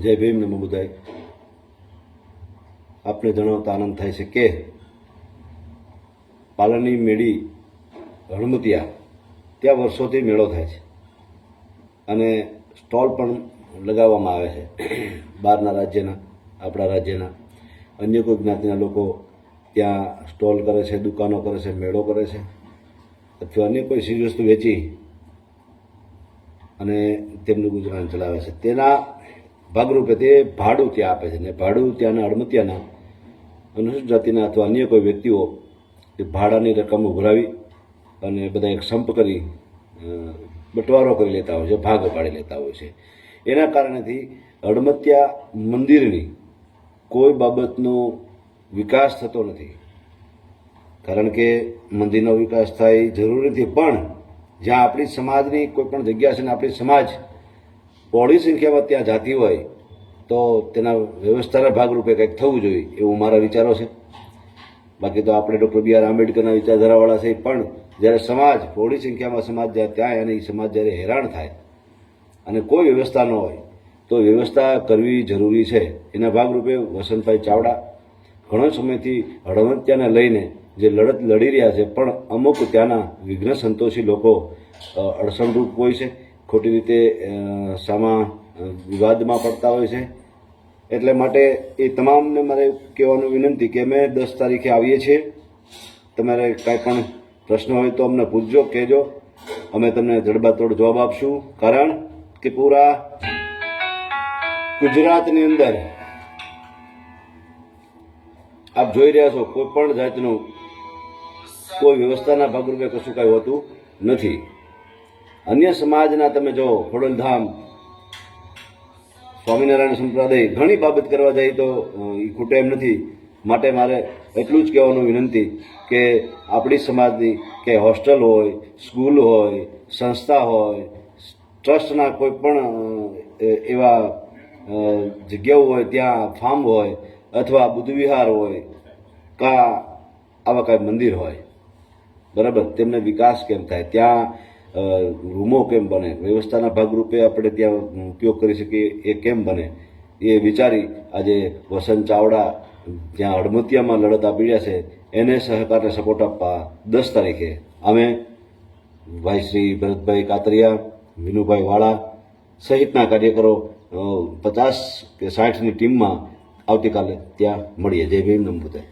જય ભીમ નમો બુધાય. આપને જણાવતા આનંદ થાય છે કે પાલનની મેળી હળમતિયા ત્યાં વર્ષોથી મેળો થાય છે. અને સ્ટોલ પણ લગાવવામાં આવે છે બહારના રાજ્યના, આપણા રાજ્યના. અન્ય કોઈ જ્ઞાતિના લોકો ત્યાં સ્ટોલ કરે છે, દુકાનો કરે છે, મેળો કરે છે. અથવા અન્ય કોઈ ચીજવસ્તુ વેચી અને તેમનું ગુજરાન ચલાવે છે. તેના ભાગરૂપે તે ભાડું ત્યાં આપે છે. ને ભાડું ત્યાંના અડમતિયાના અનુસૂચિત જાતિના અથવા અન્ય કોઈ વ્યક્તિઓ એ ભાડાની રકમ ઉભરાવી અને બધા એક સંપ કરી બટવારો કરી લેતા હોય છે, ભાગ પાડી લેતા હોય છે. એના કારણેથી અડમત્યા મંદિરની કોઈ બાબતનો વિકાસ થતો નથી. કારણ કે મંદિરનો વિકાસ થાય જરૂરી નથી, પણ જ્યાં આપણી સમાજની કોઈ પણ જગ્યા છે ને આપણી સમાજ બહોળી સંખ્યામાં ત્યાં જાતી હોય તો તેના વ્યવસ્થાના ભાગરૂપે કંઈક થવું જોઈએ, એવું મારા વિચારો છે. બાકી તો આપણે ડૉક્ટર બી આર આંબેડકરના વિચારધારાવાળા છે, પણ જ્યારે સમાજ બહોળી સંખ્યામાં સમાજ જાય ત્યાં અને એ સમાજ જ્યારે હેરાન થાય અને કોઈ વ્યવસ્થા ન હોય, તો વ્યવસ્થા કરવી જરૂરી છે. એના ભાગરૂપે વસંતભાઈ ચાવડા ઘણો સમયથી હળવંત્યાને લઈને જે લડત લડી રહ્યા છે, પણ અમુક ત્યાંના વિઘ્ન સંતોષી લોકો અડસણરૂપ હોય છે. ખોટી રીતે સામા વિવાદમાં પડતા હોય છે. એટલે માટે એ તમામને મારે કહેવાનું વિનંતી કે અમે દસ તારીખે આવીએ છીએ. તમારે કાંઈ પણ પ્રશ્ન હોય તો અમને પૂછજો, કહેજો. અમે તમને જડબાતોડ જવાબ આપશું. કારણ કે પૂરા ગુજરાતની અંદર આપ જોઈ રહ્યા છો, કોઈ પણ જાતનું કોઈ વ્યવસ્થાના ભાગરૂપે કશું કાંઈ હોતું નથી. અન્ય સમાજના તમે જો ખોડલધામ, સ્વામિનારાયણ સંપ્રદાય ઘણી બાબત કરવા જાય તો એ ખૂટે એમ નથી. માટે મારે એટલું જ કહેવાનું વિનંતી કે આપણી સમાજની કે હોસ્ટેલ હોય, સ્કૂલ હોય, સંસ્થા હોય, ટ્રસ્ટના કોઈ પણ એવા જગ્યાઓ હોય, ત્યાં ફાર્મ હોય અથવા બુદ્ધવિહાર હોય, કાં આવા કાંઈ મંદિર હોય. બરાબર? તેમને વિકાસ કેમ થાય? ત્યાં રૂમો કેમ બને? વ્યવસ્થાના ભાગરૂપે આપણે ત્યાં ઉપયોગ કરી શકીએ, એ કેમ બને? એ વિચારી આજે વસંત ચાવડા જ્યાં અડમતિયામાં લડત આપી રહ્યા છે, એને સહકારને સપોર્ટ આપવા દસ તારીખે. અમે ભાઈ શ્રી ભરતભાઈ કાતરિયા, વિનુભાઈ વાળા સહિતના કાર્યકરો પચાસ કે સાઠની ટીમમાં આવતીકાલે ત્યાં મળીએ. જય ભીમ નમબુદાય